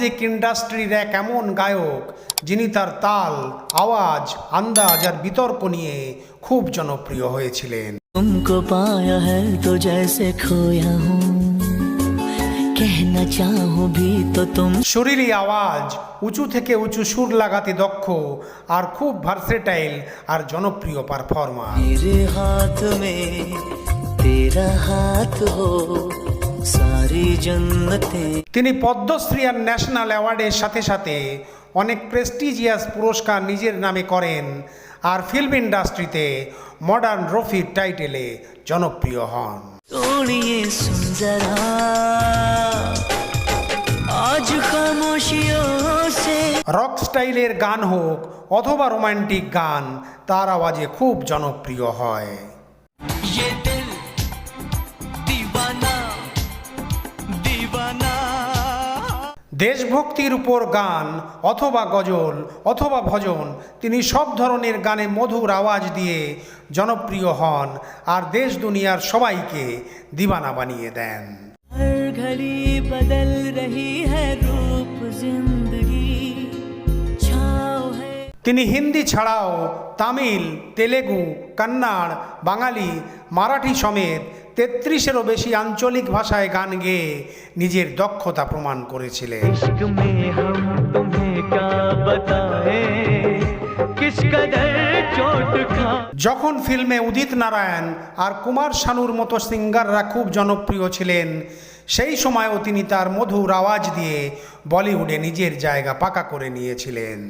Music ইন্ডাস্ট্রির এক এমন গায়ক যিনি তার তাল আওয়াজ আন্দাজ আর বিতর্ক নিয়ে খুব জনপ্রিয় হয়েছিলেন तुमको पाया है तो जैसे खोया हूँ कहना चाहूँ भी तो तुम শরীরী আওয়াজ উঁচু থেকে উঁচু সুর লাগাতে দক্ষ আর খুব ভার্সেটাইল আর জনপ্রিয় পারফর্মার मेरे हाथ में तेरा हाथ हो सारी जन्नतें তিনি পদ্মশ্রী আর ন্যাশনাল অ্যাওয়ার্ডের সাথে সাথে অনেক প্রেস্টিজিয়াস পুরস্কার নিজের নামে করেন আর ফিল্ম ইন্ডাস্ট্রিতে মডার্ন রফি টাইটেলে জনপ্রিয় হন। রক স্টাইলের গান হোক অথবা রোমান্টিক গান তার আওয়াজে খুব জনপ্রিয় হয়। দেশভক্তির উপর গান অথবা গজল অথবা ভজন তিনি সব ধরনের গানে মধুর আওয়াজ দিয়ে জনপ্রিয় হন আর দেশ দুনিয়ার সবাইকে দিবানা বানিয়ে দেন। তিনি হিন্দি ছাড়াও তামিল তেলেগু কন্নাড় বাঙালি মারাঠি সমেত তেত্রিশেরও বেশি আঞ্চলিক ভাষায় গান গেয়ে নিজের দক্ষতা প্রমাণ করেছিলেন इश्क में हम तुम्हें क्या बताएं किस कदर चोट खा যখন ফিল্মে উদিত নারায়ণ আর কুমার শানুর মতো সিঙ্গাররা খুব জনপ্রিয় ছিলেন সেই সময়ও তিনি তার মধুর আওয়াজ দিয়ে বলিউডে নিজের জায়গা পাকা করে নিয়েছিলেন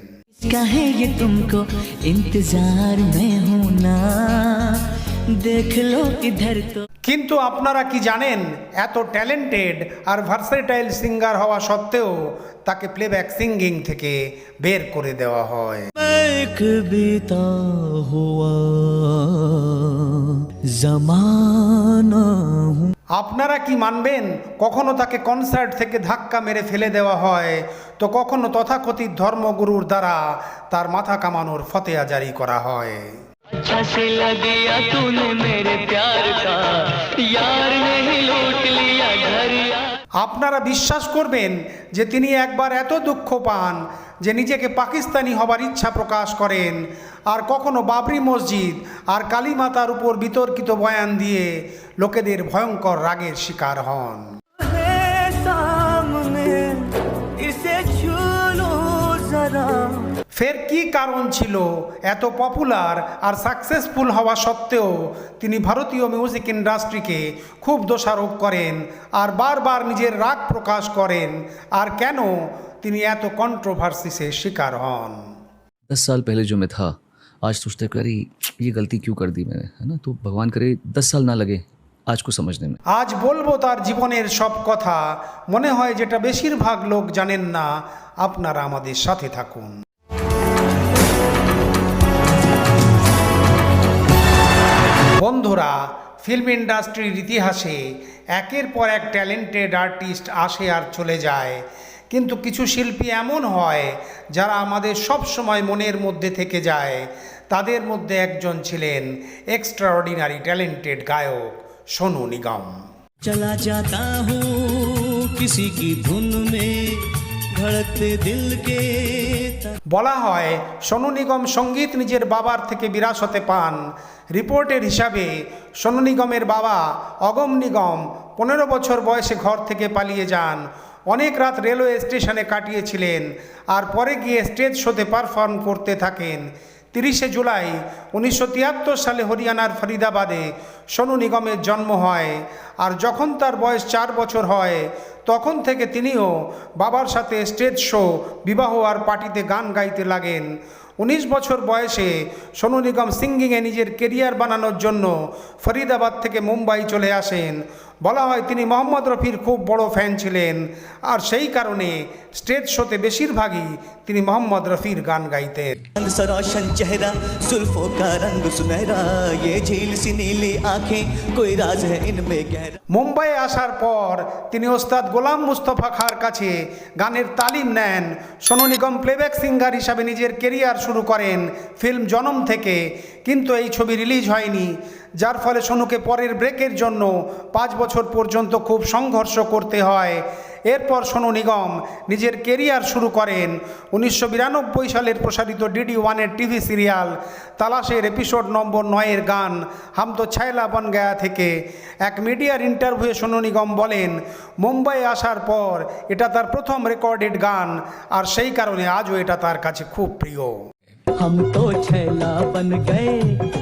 कहे ये तुमको इंतजार में हूं ना দেখল ইধার তো কিন্তু আপনারা কি জানেন এত ট্যালেন্টেড আর ভার্সেটাইল সিঙ্গার হওয়া সত্ত্বেও তাকে প্লেব্যাক সিঙ্গিং থেকে বের করে দেওয়া হয়। আপনারা কি মানবেন কখনো তাকে কনসার্ট থেকে ধাক্কা মেরে ফেলে দেওয়া হয়? তো কখনো তথাকথিত ধর্মগুরুর দ্বারা তার মাথা কামানোর ফতেয়া জারি করা হয়। अच्छा से लगया तूने मेरे प्यार का यार नहीं लूट लिया घर यार আপনারা বিশ্বাস করবেন যে তিনি একবার এত দুঃখ পান যে নিজেকে পাকিস্তানি হবার ইচ্ছা প্রকাশ করেন আর কখনো বাবরি মসজিদ আর কালী মাতার উপর বিতর্কিত বয়ান দিয়ে লোকেদের ভয়ঙ্কর রাগের শিকার হন ফের কি কারণ ছিল এত পপুলার আর সাকসেসফুল হওয়া সত্ত্বেও তিনি ভারতীয় মিউজিক ইন্ডাস্ট্রিকে খুব দোষারোপ করেন আর বারবার নিজের রাগ প্রকাশ করেন আর কেন তিনি এত কন্ট্রোভার্সিসের শিকার হন दस साल पहले जो मैं था आज सोचते करी ये गलती क्यों कर दी मैंने है ना तो भगवान करे दस साल ना लगे आज को समझने में আজ বলবো তার জীবনের সব কথা মনে হয় যেটা বেশিরভাগ লোক জানেন না আপনারা আমাদের সাথে থাকুন বন্ধুরা ফিল্ম ইন্ডাস্ট্রির ইতিহাসে একের পর এক ট্যালেন্টেড আর্টিস্ট আসে আর চলে যায়। কিন্তু কিছু শিল্পী এমন হয়, যারা আমাদের সব সময় মনের মধ্যে থেকে যায়। তাদের মধ্যে একজন ছিলেন এক্সট্রাঅর্ডিনারি ট্যালেন্টেড গায়ক সোনু নিগম। চলা যাতা হুঁ, কিসি কি ধুন মে, ধড়কতে দিল কে বলা হয়, সোনু নিগম সংগীত নিজের বাবার থেকে বিরাসতে পান। রিপোর্টের হিসাবে, সোনু নিগমের বাবা অগম নিগম পনেরো বছর বয়সে ঘর থেকে পালিয়ে যান। অনেক রাত রেলওয়ে স্টেশনে কাটিয়েছিলেন আর পরে গিয়ে স্টেজ শোতে পারফর্ম করতে থাকেন। তিরিশে জুলাই উনিশশো তিয়াত্তর সালে হরিয়ানার ফরিদাবাদে সোনু নিগমের জন্ম হয় আর যখন তার বয়স চার বছর হয় তখন থেকে তিনিও বাবার সাথে স্টেজ শো, বিবাহ আর পার্টিতে গান গাইতে লাগেন। উনিশ বছর বয়সে সোনু নিগম সিঙ্গিংয়ে নিজের কেরিয়ার বানানোর জন্য ফরিদাবাদ থেকে মুম্বাই চলে আসেন। বলা হয় তিনি মোহাম্মদ রফির খুব বড় ফ্যান ছিলেন আর সেই কারণে স্টেজ শোতে বেশিরভাগই তিনি মোহাম্মদ রফির গান গাইতেন रंग सा रोशन चेहरा जुल्फों का रंग सुनहरा ये झील सी नीली आंखें कोई राज है इनमें गहरा মুম্বাইয়ে আসার পর তিনি ওস্তাদ গোলাম মুস্তফা খার কাছে গানের তালিম নেন সোনু নিগম প্লেব্যাক সিঙ্গার হিসাবে নিজের কেরিয়ার শুরু করেন ফিল্ম জনম থেকে কিন্তু এই ছবি রিলিজ হয়নি যার ফলে সোনুকে পরের ব্রেকের জন্য পাঁচ বছর পর্যন্ত খুব সংঘর্ষ করতে হয়। এরপর সোনু নিগম নিজের কেরিয়ার শুরু করেন। উনিশশো বিরানব্বই সালের প্রসারিত ডিডি ওয়ানের টিভি সিরিয়াল তালাশের এপিসোড নম্বর নয়ের গান হাম তো ছায়লা বন গায়া থেকে। এক মিডিয়ার ইন্টারভিউয়ে সোনু নিগম বলেন, মুম্বাই আসার পর এটা তার প্রথম রেকর্ডেড গান, আর সেই কারণে আজও এটা তার কাছে খুব প্রিয়। हम तो छैला बन गए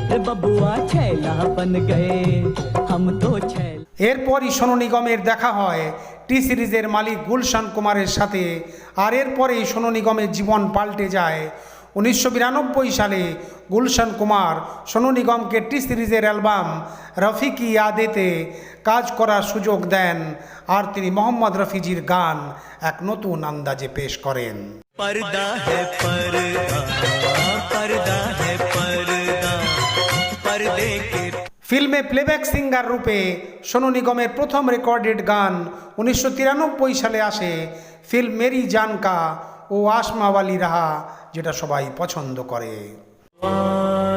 रे बबुआ छैला बन गए हम तो छैला এরপরই সোনু নিগমের দেখা হয় টি সিরিজের মালিক গুলশান কুমারের সাথে আর এরপরেই সোনু নিগমের জীবন পাল্টে যায় উনিশশো বিরানব্বই সালে গুলশান কুমার সোনু নিগমকে টি সিরিজের অ্যালবাম রফিকি ইয়াদেতে কাজ করার সুযোগ দেন আর তিনি মোহাম্মদ রফিজির গান এক নতুন আন্দাজে পেশ করেন पर्दा है पर्दा पर्दा है पर्दा पर्दे के ফিল্মে প্লেব্যাক সিঙ্গার রূপে সোনু নিগমের প্রথম রেকর্ডেড গান উনিশশো তিরানব্বই সালে আসে ফিল্ম মেরি জানকা ও আসমাওয়ালি রাহা যেটা সবাই পছন্দ করে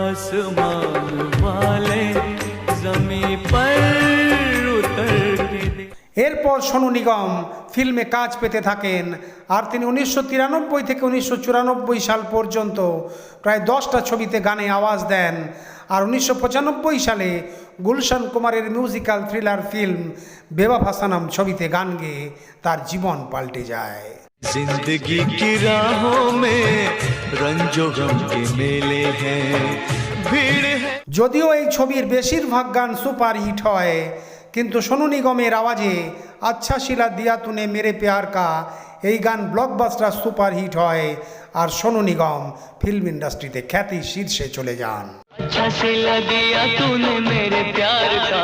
आसमान वाले जमी पर उतर के दे এরপর সোনু নিগম ফিল্মে কাজ পেতে থাকেন আর তিনি উনিশশো তিরানব্বই থেকে উনিশশো চুরানব্বই সাল পর্যন্ত প্রায় দশটা ছবিতে গানে আওয়াজ দেন আর উনিশশো পঁচানব্বই সালে গুলশান কুমারের musical thriller film Bewafa Sanam ছবিতে গান গেয়ে তার জীবন পাল্টে যায় जिंदगी की राहों में रंजो गम के मेले हैं भीड़ है যদিও এই ছবির বেশিরভাগ গান সুপার হিট হয় কিন্তু সোনু নিগমের আওয়াজে আচ্ছা শিলা দিয়া তুনে মেরে পেয়ার কা এই গান ব্লকবাস্টার সুপার হিট হয় আর সোনু নিগম ফিল্ম ইন্ডাস্ট্রিতে খ্যাতি শীর্ষে চলে যান अच्छा सिला दिया तूने मेरे प्यार का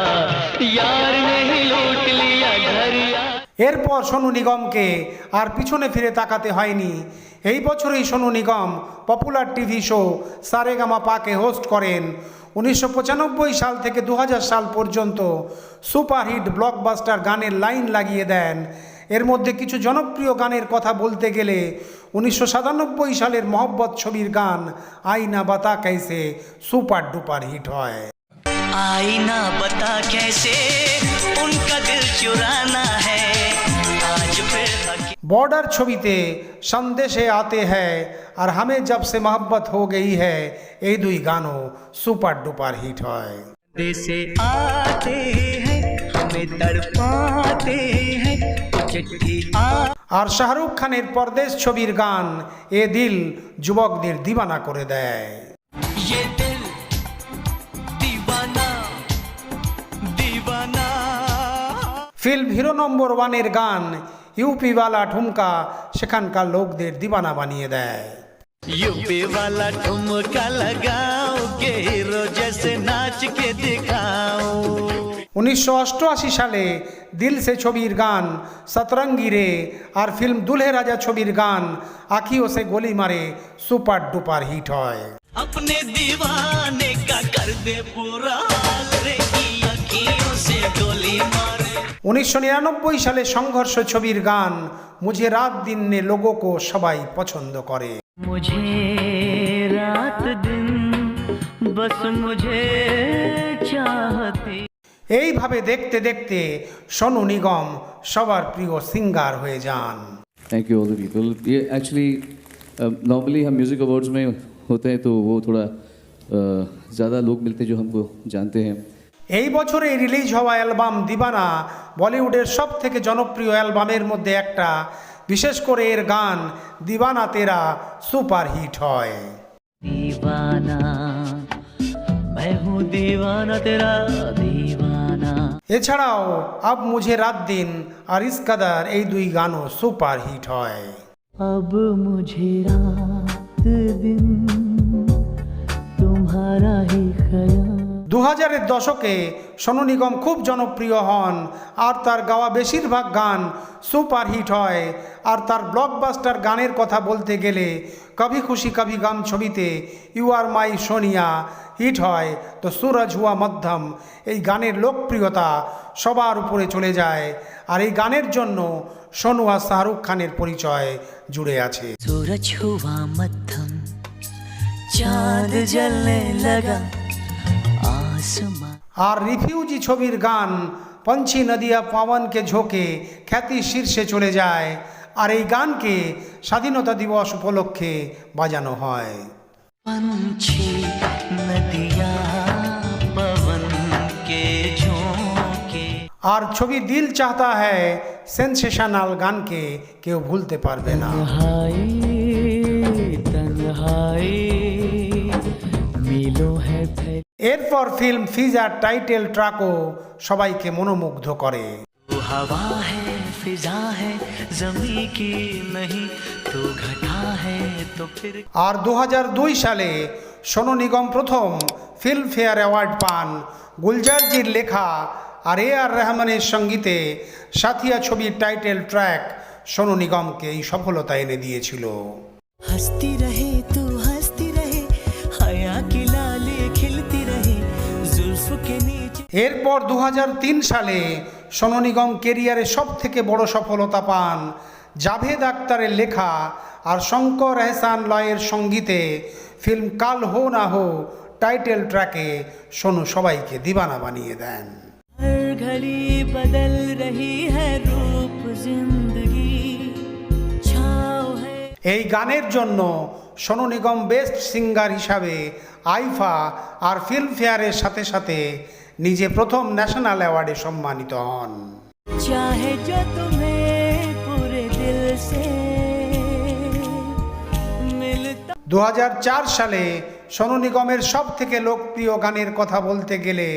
यार ने ही लूट लिया घर यार এরপর সোনু নিগমকে আর পিছনে ফিরে তাকাতে হয়নি এই বছরই Sonu Nigam popular TV show Saregama পাকে হোস্ট করেন উনিশশো পঁচানব্বই সাল থেকে দু সাল পর্যন্ত সুপারহিট ব্লকবাস্টার গানের লাইন লাগিয়ে দেন এর মধ্যে কিছু জনপ্রিয় গানের কথা বলতে গেলে উনিশশো সাতানব্বই সালের মহব্বত ছবির গান আইনা বাতা কাইসে সুপার ডুপার হিট হয় आईना बता कैसे उनका दिल चुराना है आज फिर हकी बॉर्डर ছবিতে সন্দেশে আতে হ্যায় আর হামে জব সে মোহব্বত হো গই হ্যায় এই দুই গানও সুপার ডুপার হিট হয় से आते हैं हमें तड़पाते हैं चिट्ठी आ আর শাহরুখ খানের পরদেশ ছবির গান এ দিল যুবকদের দিবানা করে দেয় ये दिल दीवाना दीवाना ফিল্ম হিরো নম্বর ওয়ানের গান ইউপিওয়ালা ঠুমকা সেখানকার লোকদের দিবানা বানিয়ে দেয় यूपी वाला ठुमका लगाओ के हीरो जैसे नाच के दिखाओ উনিশশো অষ্টআশি সালে দিল সে ছবির গান সতরঙ্গি রে আর ফিল্ম দুলহে রাজা ছবির গান আখিও সে গলি মারে সুপার ডুপার হিট হয় अपने दीवाने का कर दे पूरा উনিশশো নিরানব্বই সালে সংঘর্ষ ছবির গান মুঝে রাত দিন নে লোগো সবাই পছন্দ করে मुझे रात दिन बस मुझे चाहती এইভাবে দেখতে দেখতে সোনু নিগম সবার প্রিয় সিঙ্গার হয়ে যান thank you all the people ये एक्चुअली नॉर्मली हम म्यूज़िक अवार्ड्स में होते हैं तो वो थोड़ा uh, ज़्यादा लोग मिलते हैं जो हमको जानते हैं এই বছরে রিলিজ হওয়া অ্যালবাম দিবানা বলিউডের সব থেকে জনপ্রিয় অ্যালবামের মধ্যে একটা বিশেষ করে এর গান দিবানা তেরা সুপার হিট হয় दीवाना मैं हूँ दीवाना तेरा दीवाना এছাড়াও আব মুঝে রাত দিন আর ইস্কাদার এই দুই গানও সুপার হিট হয় अब मुझे रात दिन तुम्हारा ही ख्याल দু হাজারের দশকে সোনু নিগম খুব জনপ্রিয় হন, আর তার গাওয়া বেশিরভাগ গান সুপার হিট হয়। আর তার ব্লকবাস্টার গানের কথা বলতে গেলে, কভি খুশি কভি গান ছবিতে you are my Sonia hit হয়। তো সুরজ হুয়া মধ্যম, এই গানের লোকপ্রিয়তা সবার উপরে চলে যায়। আর এই গানের জন্য সোনু আর শাহরুখ খানের পরিচয় জুড়ে আছে। সুরজ হুয়া মধ্যম, চাঁদ লাগা আর রিফিউজি ছবির গান পঞ্চি নদিয়া পাওয়ানকে ঝোঁকে খ্যাতি শীর্ষে চলে যায়। আর এই গানকে স্বাধীনতা দিবস উপলক্ষে বাজানো হয়। আর ছবি দিল চাহতা হ্যায় সেন্সেশনাল গানকে কেউ ভুলতে পারবে না। এরপর ফিল্ম ফিজার টাইটেল ট্রাকও সবাইকে মনোমুগ্ধ করে। আর হ্যাঁ ফিজা আর দুহাজার দুই সালে সোনু নিগম প্রথম ফিল্মফেয়ার অ্যাওয়ার্ড পান গুলজারজির লেখা আর এ আর রহমানের সঙ্গীতে সাথিয়া ছবির টাইটেল ট্র্যাক সোনু নিগমকে এই সফলতা এনে দিয়েছিল। হস্তি রহে এরপর দু হাজার তিন সালে সোননিগম কেরিয়ারে সবথেকে বড় সফলতা পান জাভেদ আক্তারের লেখা আর শঙ্কর এহসান লয়ের সঙ্গীতে ফিল্ম কাল হো না হো টাইটেল ট্র্যাকে সোনু সবাইকে দিবানা বানিয়ে দেন। এই গানের জন্য সোনু নিগম বেস্ট সিঙ্গার হিসাবে আইফা আর ফিল্মফেয়ারের সাথে সাথে নিজে প্রথম ন্যাশনাল অ্যাওয়ার্ডে সম্মানিত হন। দু হাজার চার সালে সোনু নিগমের সব থেকে লোকপ্রিয় গানের কথা বলতে গেলে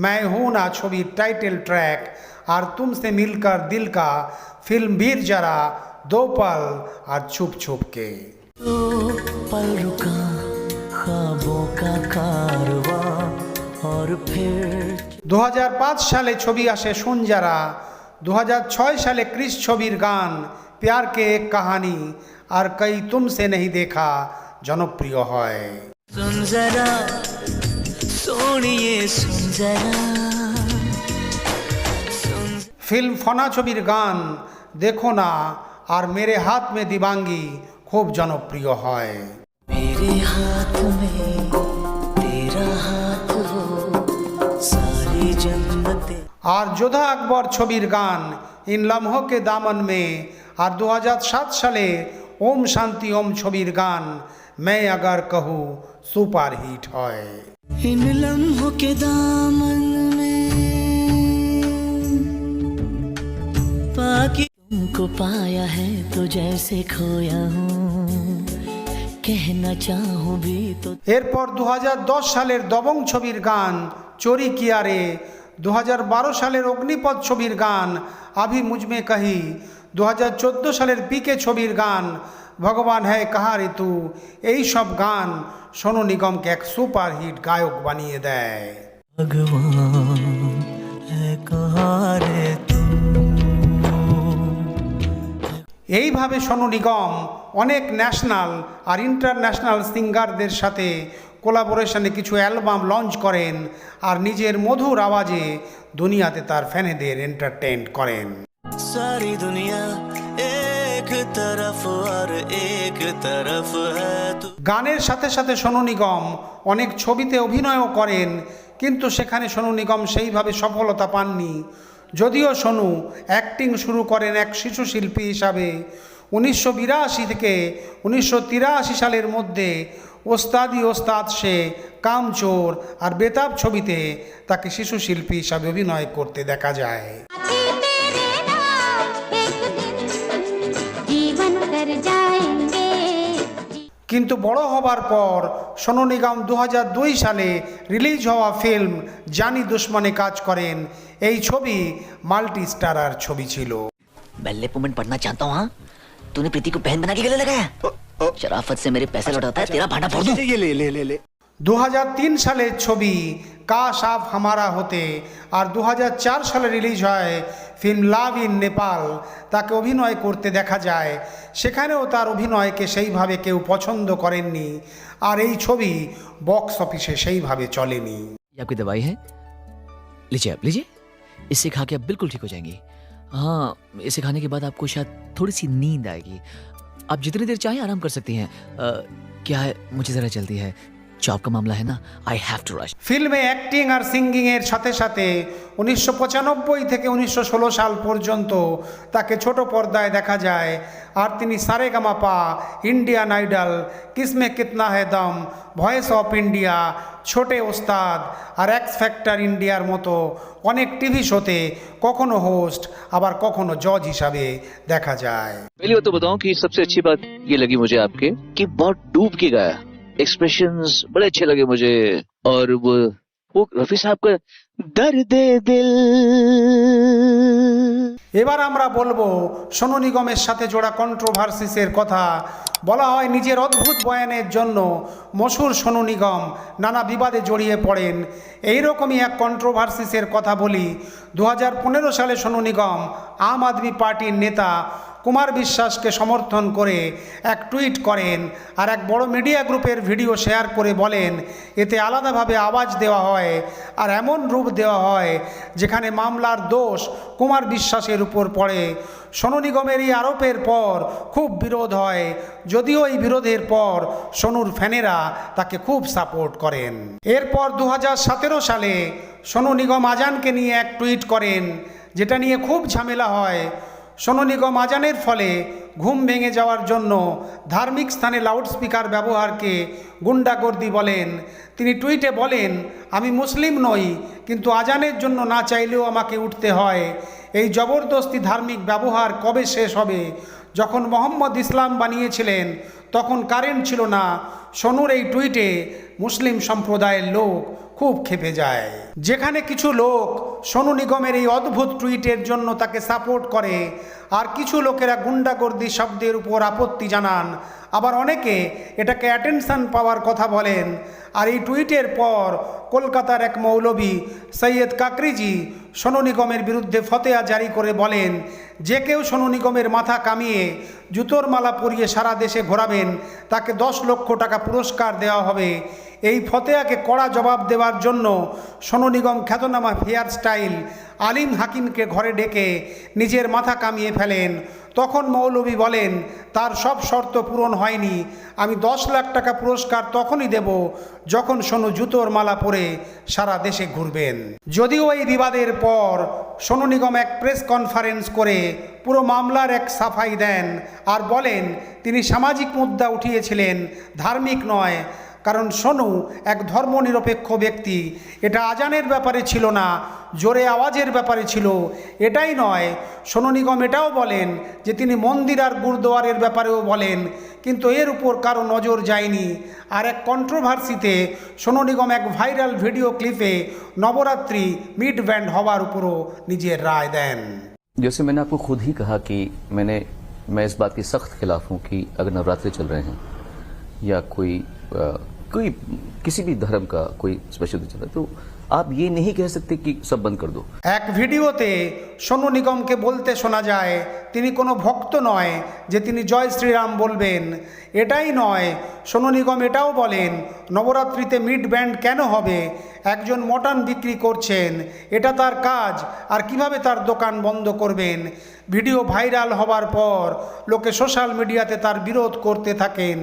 ম্যায় হু না ছবির টাইটেল ট্র্যাক আর তুমসে মিলকার দিলকা ফিল্ম বীর যারা দোপাল আর ছুপ ছুপকে রুকা খাব কা দু হাজার পাঁচ সালে ছবি আসে শুন যারা দু সালে ক্রিস ছবির গান প্যার কে এক কাহানি আর কই তুম সে নেই দেখা জনপ্রিয় হয়। ফিল্ম ফনা ছবির গান দেখো না আর মেরে হাত মে দিবাঙ্গি খুব জনপ্রিয় হয়। হাত মে হাত আর যোধা আকবর ছবির গান ইন লম্হকে দামন মে আর দু সালে ওম শান্তি ওম ছবির গান মে আগার कहूँ সুপার হিট হয় इन लम्हों के दामन में पाकि तुमको पाया है तो जैसे खोया हूँ कहना चाहूँ भी तो এরপর দু সালের দবং ছবির গান চোরি কিয়ারে দু হাজার বারো সালের অগ্নিপথ ছবির গান, আভি মুজমে কাহি। দুহাজার চোদ্দ সালের পিকে ছবির গান, ভগবান হ্যায় কাহা ঋতু। এই সব গান সোনু নিগমকে এক সুপার হিট গায়ক বানিয়ে দেয়। এইভাবে সোনু নিগম অনেক ন্যাশনাল আর ইন্টারন্যাশনাল সিঙ্গারদের সাথে কোলাবোরেশনে কিছু অ্যালবাম লঞ্চ করেন আর নিজের মধুর আওয়াজে দুনিয়াতে তার ফ্যানেদের এন্টারটেন করেন। সারি দুনিয়া গানের সাথে সাথে সোনু নিগম অনেক ছবিতে অভিনয়ও করেন কিন্তু সেখানে সোনু নিগম সেইভাবে সফলতা পাননি। যদিও সোনু অ্যাক্টিং শুরু করেন এক শিশু শিল্পী হিসাবে উনিশশো বিরাশি থেকে উনিশশো তিরাশি সালের মধ্যে ওস্তাদি ওস্তাদ সে কামচোর আর বেতাব ছবিতে তাকে শিশু শিল্পী হিসাবে অভিনয় করতে দেখা যায়। কিন্তু বড় হবার পর সোনু নিগম দু হাজার দুই সালে রিলিজ হওয়া ফিল্ম জানি দুশ্মনে কাজ করেন। এই ছবি মাল্টি স্টারার ছবি ছিল। मैं लेपोमेंट पढ़ना चाहता हूँ हाँ तूने प्रीति को बहन बना के गले लगाया शराफत से मेरे पैसे लौटाता है तेरा भांडा फोड़ दूं দু সালের ছবি কাশ আপ হামারা হতে আর দু সালে রিলিজ হয় ফিল্ম লাভ ইন নেপাল তাকে অভিনয় করতে দেখা যায় সেখানেও তার অভিনয়কে সেইভাবে কেউ পছন্দ করেননি আর এই ছবি বক্স অফিসে সেইভাবে চলেনি ये आपकी दवाई है लीजिए आप लीजिए इससे खा के आप बिल्कुल ठीक हो जाएंगी हाँ इसे खाने के बाद आपको शायद थोड़ी सी नींद आएगी। आप जितनी देर चाहें आराम कर सकती हैं। क्या है, मुझे ज़रा जल्दी है। जॉब का मामला है ना आई हैव टू रश ফিল্মে অ্যাক্টিং আর সিঙ্গিংয়ের সাথে সাথে উনিশশো পঁচানব্বই থেকে উনিশশো ষোলো সাল পর্যন্ত তাকে ছোট পর্দায় দেখা যায় আর তিনি সারেগামাপা ইন্ডিয়ান আইডল কিসমে কিতনা হে দম ভয়েস অফ ইন্ডিয়া ছোটে ওস্তাদ আর এক্স ফ্যাক্টর ইন্ডিয়ার মতো অনেক টিভি শোতে কখনো হোস্ট আবার কখনো জজ হিসাবে দেখা যায় पहली बात तो बताऊं कि सबसे अच्छी बात ये लगी मुझे आपके कि बहुत डूब के गाया एक्सप्रेशंस बड़े अच्छे लगे मुझे और वो वो रफी साहब का दर्द दिल এবার আমরা বলবো সোনু নিগমের সাথে জোড়া কন্ট্রোভার্সিসের কথা বলা হয় নিজের অদ্ভুত বয়ানের জন্য মশুর সোনু নিগম নানা বিবাদে জড়িয়ে পড়েন এই রকমই এক কন্ট্রোভার্সিসের কথা বলি দু সালে সোনু নিগম আম আদমি পার্টির নেতা কুমার বিশ্বাসকে সমর্থন করে এক টুইট করেন আর এক বড় মিডিয়া গ্রুপের ভিডিও শেয়ার করে বলেন, এতে আলাদাভাবে আওয়াজ দেওয়া হয় আর এমন রূপ দেওয়া হয় যেখানে মামলার দোষ কুমার বিশ্বাসের উপর পড়ে। সোনু নিগমের এই আরোপের পর খুব বিরোধ হয়। যদিও এই বিরোধের পর সোনুর ফ্যানেরা তাকে খুব সাপোর্ট করেন। এরপর দু হাজার সতেরো সালে সোনু নিগম আজানকে নিয়ে এক টুইট করেন, যেটা নিয়ে খুব ঝামেলা হয়। সোনু নিগম আজানের ফলে ঘুম ভেঙে যাওয়ার জন্য ধার্মিক স্থানে লাউডস্পিকার ব্যবহারকে গুন্ডাগর্দি বলেন। তিনি টুইটে বলেন, আমি মুসলিম নই, কিন্তু আজানের জন্য না চাইলেও আমাকে উঠতে হয়। এই জবরদস্তি ধার্মিক ব্যবহার কবে শেষ হবে? যখন মোহাম্মদ ইসলাম বানিয়েছিলেন, তখন কারেন্ট ছিল না। সোনুর এই টুইটে মুসলিম সম্প্রদায়ের লোক খুব ক্ষেপে যায়। যেখানে কিছু লোক সোনু নিগমের এই অদ্ভুত টুইটের জন্য তাকে সাপোর্ট করে, আর কিছু লোকেরা গুন্ডাগর্দি শব্দের উপর আপত্তি জানান। আবার অনেকে এটাকে অ্যাটেনশন পাওয়ার কথা বলেন। আর এই টুইটের পর কলকাতার এক মৌলবী সৈয়দ কাকরিজি, সোনু নিগমের বিরুদ্ধে ফতেয়া জারি করে বলেন, যে কেউ সোনু নিগমের মাথা কামিয়ে জুতোর মালা পরিয়ে সারা দেশে ঘোরাবেন, তাকে দশ লক্ষ টাকা পুরস্কার দেওয়া হবে। এই ফতেয়াকে কড়া জবাব দেওয়ার জন্য সোনু নিগম খ্যাতনামা হেয়ার স্টাইল আলিম হাকিমকে ঘরে ডেকে নিজের মাথা কামিয়ে ফেলেন। তখন মৌলবী বলেন, তার সব শর্ত পূরণ হয়নি। আমি দশ লাখ টাকা পুরস্কার তখনই দেব যখন সোনু জুতোর মালা পরে সারা দেশে ঘুরবেন। যদিও এই বিবাদের পর সোনু নিগম এক প্রেস কনফারেন্স করে পুরো মামলার এক সাফাই দেন আর বলেন, তিনি সামাজিক মুদ্রা উঠিয়েছিলেন, ধার্মিক নয়। কারণ সোনু এক ধর্মনিরপেক্ষ ব্যক্তি এটা আজানের ব্যাপারে ছিল না জোরে আওয়াজের ব্যাপারে ছিল এটাই নয় সোনু নিগম এটাও বলেন যে তিনি মন্দির আর গুরুদুয়ারের ব্যাপারেও বলেন কিন্তু এর উপর কারো নজর যায়নি আর এক কন্ট্রোভার্সিতে সোনু নিগম এক ভাইরাল ভিডিও ক্লিপে নবরাত্রি মিড ব্যান্ড হওয়ার উপরও নিজের রায় দেন जैसे मैंने आपको खुद ही कहा कि मैंने मैं इस बात के सख्त खिलाफ हूं कि अगर नवरात्रि चल रहे हैं या कोई अ, कोई किसी भी धर्म का कोई स्पेशल चल रहा है तो आप ये नहीं कह सकते कि सब बंद कर दो এক ভিডিওতে সোনু নিগমকে বলতে শোনা যায় তিনি কোনো ভক্ত নয় যে তিনি জয় শ্রীরাম বলবেন এটাই নয় সোনু নিগম এটাও বলেন নবরাত্রিতে মিড ব্যান্ড কেন হবে একজন মটন বিক্রি করছেন এটা তার কাজ আর কিভাবে তার দোকান বন্ধ করবেন ভিডিও ভাইরাল হবার পর লোকে সোশ্যাল মিডিয়াতে তার বিরোধ করতে থাকেন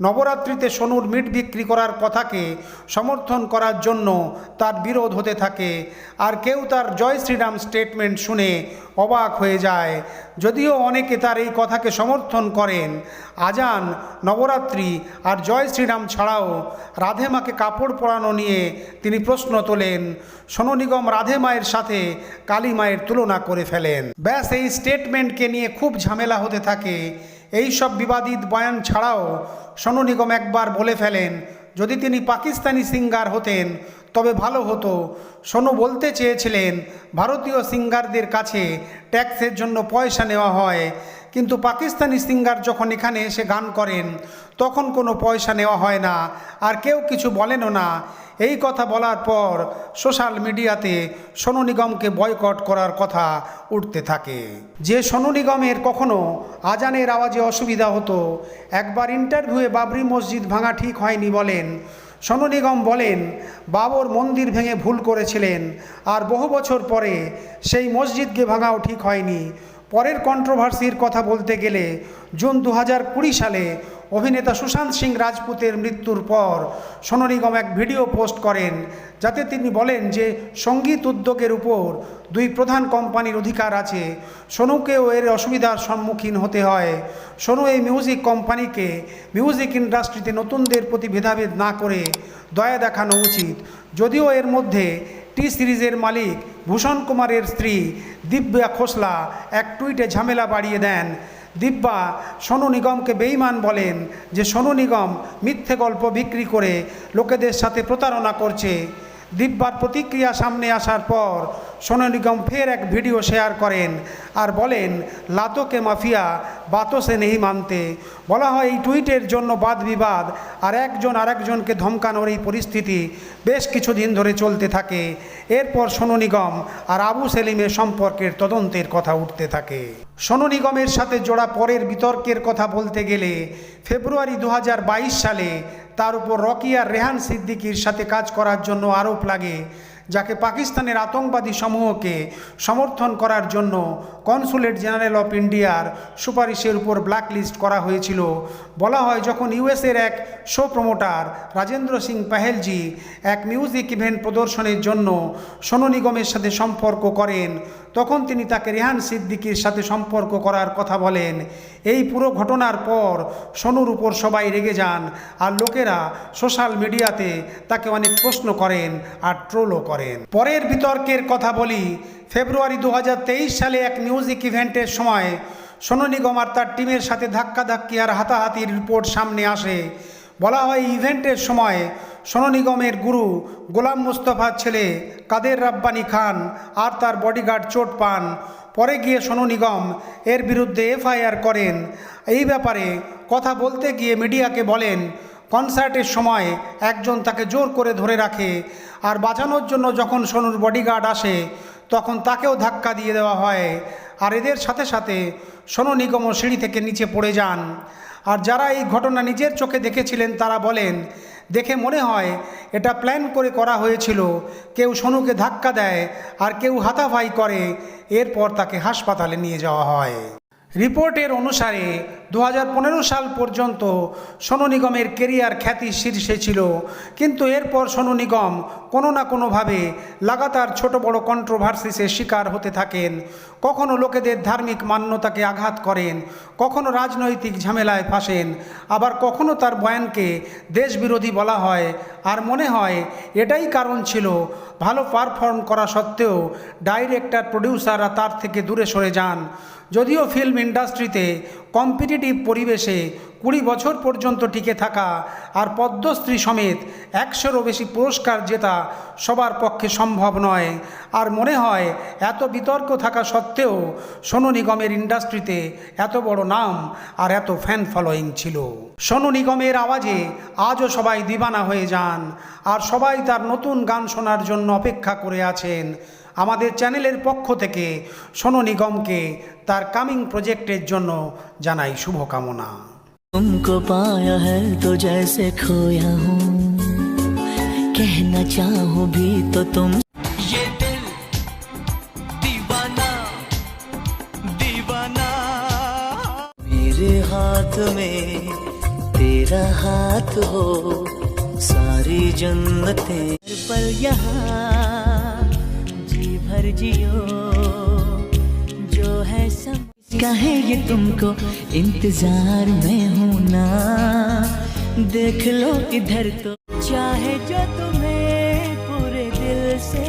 নবরাত্রিতে সোনুর মিট বিক্রি করার কথাকে সমর্থন করার জন্য তার বিরোধ হতে থাকে। আর কেউ তার জয় শ্রীরাম স্টেটমেন্ট শুনে অবাক হয়ে যায়। যদিও অনেকে তার এই কথাকে সমর্থন করেন। আজান, নবরাত্রি আর জয় শ্রীরাম ছাড়াও রাধে মাকে কাপড় পরানো নিয়ে তিনি প্রশ্ন তোলেন। সোনু নিগম রাধে মায়ের সাথে কালী মায়ের তুলনা করে ফেলেন। ব্যাস এই স্টেটমেন্টকে নিয়ে খুব ঝামেলা হতে থাকে। এই সব বিবাদিত বয়ান ছাড়াও সোনু নিগম একবার বলে ফেলেন, যদি তিনি পাকিস্তানি সিঙ্গার হতেন, তবে ভালো হতো। সোনু বলতে চেয়েছিলেন, ভারতীয় সিঙ্গারদের কাছে ট্যাক্সের জন্য পয়সা নেওয়া হয়, কিন্তু পাকিস্তানি সিঙ্গার যখন এখানে এসে গান করেন, তখন কোনো পয়সা নেওয়া হয় না, আর কেউ কিছু বলেনও না। এই কথা বলার পর সোশ্যাল মিডিয়াতে সোনু নিগমকে বয়কট করার কথা উঠতে থাকে। যে সোনু নিগমের কখনো আজানের আওয়াজে অসুবিধা হতো, একবার ইন্টারভিউয়ে বাবরি মসজিদ ভাঙা ঠিক হয়নি বলেন। সোনু নিগম বলেন, বাবর মন্দির ভেঙে ভুল করেছিলেন আর বহু বছর পরে সেই মসজিদকে ভাঙাও ঠিক হয়নি। পরের কন্ট্রোভার্সির কথা বলতে গেলে জুন দু হাজার কুড়ি সালে অভিনেতা সুশান্ত সিং রাজপুতের মৃত্যুর পর সোনু নিগম এক ভিডিও পোস্ট করেন, যাতে তিনি বলেন যে সংগীত উদ্যোগের উপর দুই প্রধান কোম্পানির অধিকার আছে। সোনুকেও এর অসুবিধার সম্মুখীন হতে হয়। সোনু এই মিউজিক কোম্পানিকে মিউজিক ইন্ডাস্ট্রিতে নতুনদের প্রতি ভেদাভেদ না করে দয়া দেখানো উচিত। যদিও এর মধ্যে টি সিরিজের মালিক ভূষণ কুমারের স্ত্রী দিব্যা খোসলা এক টুইটে ঝামেলা বাড়িয়ে দেন। দিব্যা সোনু নিগমকে বেইমান বলেন যে সোনু নিগম মিথ্যে গল্প বিক্রি করে লোকেদের সাথে প্রতারণা করছে। দিব্যার প্রতিক্রিয়া সামনে আসার পর সোনু নিগম ফের এক ভিডিও শেয়ার করেন আর বলেন, লাতোকে মাফিয়া বাতো সে নেই মানতে। বলা হয়, এই টুইটের জন্য বাদ বিবাদ আর একজন আরেকজনকে ধমকানোর এই পরিস্থিতি বেশ কিছুদিন ধরে চলতে থাকে। এরপর সোনু নিগম আর আবু সেলিমের সম্পর্কের তদন্তের কথা উঠতে থাকে। সোনু নিগমের সাথে জোড়া পরের বিতর্কের কথা বলতে গেলে, ফেব্রুয়ারি দু হাজার বাইশ সালে তার উপর রকি আর রেহান সিদ্দিকির সাথে কাজ করার জন্য আরোপ লাগে, যাকে পাকিস্তানের আতঙ্কবাদী সমূহকে সমর্থন করার জন্য কনসুলেট জেনারেল অফ ইন্ডিয়ার সুপারিশের উপর ব্ল্যাকলিস্ট করা হয়েছিল। বলা হয়, যখন ইউএসের এক শো প্রমোটার রাজেন্দ্র সিং পাহেলজি এক মিউজিক ইভেন্ট প্রদর্শনের জন্য সোনু নিগমের সাথে সম্পর্ক করেন, তখন তিনি তাকে রেহান সিদ্দিকির সাথে সম্পর্ক করার কথা বলেন। এই পুরো ঘটনার পর সোনুর উপর সবাই রেগে যান আর লোকেরা সোশ্যাল মিডিয়াতে তাকে অনেক প্রশ্ন করেন আর ট্রোলও করেন। পরের বিতর্কের কথা বলি ফেব্রুয়ারি দু হাজার তেইশ সালে এক মিউজিক ইভেন্টের সময় সোনু নিগম আর তার টিমের সাথে ধাক্কাধাক্কি আর হাতাহাতির রিপোর্ট সামনে আসে। বলা হয় ইভেন্টের সময় সোনু নিগমের গুরু গোলাম মুস্তফার ছেলে কাদের রাব্বানি খান আর তার বডিগার্ড চোট পান। পরে গিয়ে সোনু নিগম এর বিরুদ্ধে এফআইআর করেন। এই ব্যাপারে কথা বলতে গিয়ে মিডিয়াকে বলেন, কনসার্টের সময় একজন তাকে জোর করে ধরে রাখে আর বাঁচানোর জন্য যখন সোনুর বডিগার্ড আসে তখন তাকেও ধাক্কা দিয়ে দেওয়া হয়। আর এদের সাথে সাথে সোনু নিগমও সিঁড়ি থেকে নিচে পড়ে যান। আর যারা এই ঘটনা নিজের চোখে দেখেছিলেন, তারা বলেন, দেখে মনে হয় এটা প্ল্যান করে করা হয়েছিল। কেউ সোনুকে ধাক্কা দেয় আর কেউ হাতাফাই করে। এরপর তাকে হাসপাতালে নিয়ে যাওয়া হয়। রিপোর্টের অনুসারে দু হাজার পনেরো সাল পর্যন্ত সোনু নিগমের কেরিয়ার খ্যাতি শীর্ষে ছিল। কিন্তু এরপর সোনু নিগম কোনো না কোনোভাবে লাগাতার ছোট বড় কন্ট্রোভার্সিসের শিকার হতে থাকেন। কখনো লোকেদের ধার্মিক মান্যতাকে আঘাত করেন, কখনো রাজনৈতিক ঝামেলায় ফাঁসেন, আবার কখনো তার বয়ানকে দেশবিরোধী বলা হয়। আর মনে হয় এটাই কারণ ছিল, ভালো পারফর্ম করা সত্ত্বেও ডাইরেক্টর প্রডিউসাররা তার থেকে দূরে সরে যান। যদিও ফিল্ম ইন্ডাস্ট্রিতে কম্পিটিটিভ পরিবেশে কুড়ি বছর পর্যন্ত টিকে থাকা আর পদ্মশ্রী সমেত একশোরও বেশি পুরস্কার জেতা সবার পক্ষে সম্ভব নয়। আর মনে হয়, এত বিতর্ক থাকা সত্ত্বেও সোনু নিগমের ইন্ডাস্ট্রিতে এত বড় নাম আর এত ফ্যান ফলোয়িং ছিল। সোনু নিগমের আওয়াজে আজও সবাই দিবানা হয়ে যান আর সবাই তার নতুন গান শোনার জন্য অপেক্ষা করে আছেন। আমাদের চ্যানেলের পক্ষ থেকে সোনু নিগমকে তার কামিং প্রজেক্টের জন্য জানাই শুভকামনা तुमको पाया है तो जैसे खोया हूँ कहना चाहूँ भी तो तुम ये दिल दीवाना दीवाना मेरे हाथ में तेरा हाथ हो सारी जन्नतें हर पल यहाँ जी भर जियो, जो है सब का है ये तुमको, इंतज़ार में हूँ ना देख लो इधर तो चाहे जो तुम्हें पूरे दिल से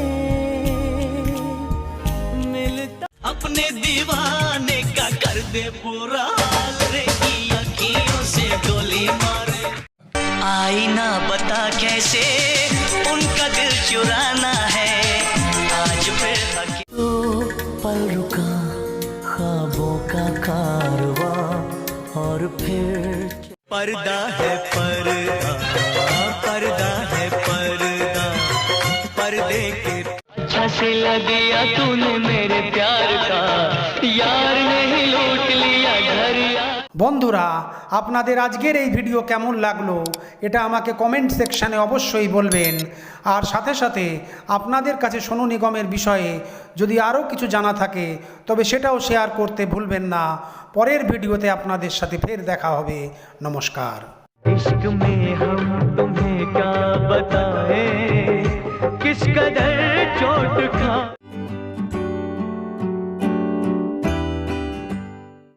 मिलता अपने दीवाने का कर दे पूरा मारे। आईना बता कैसे, उनका दिल चुराना रुका ख्वाबों का कारवा और फिर पर्दा है पर्दा पर्दा है पर्दा पर्दे के अच्छा से दिया तूने मेरे प्यार का यार नहीं लूट लिया বন্ধুরা, আপনাদের আজকের এই ভিডিও কেমন লাগল এটা আমাকে কমেন্ট সেকশানে অবশ্যই বলবেন। আর সাথে সাথে আপনাদের কাছে সোনু নিগমের বিষয়ে যদি আরও কিছু জানা থাকে, তবে সেটাও শেয়ার করতে ভুলবেন না। পরের ভিডিওতে আপনাদের সাথে ফের দেখা হবে। নমস্কার।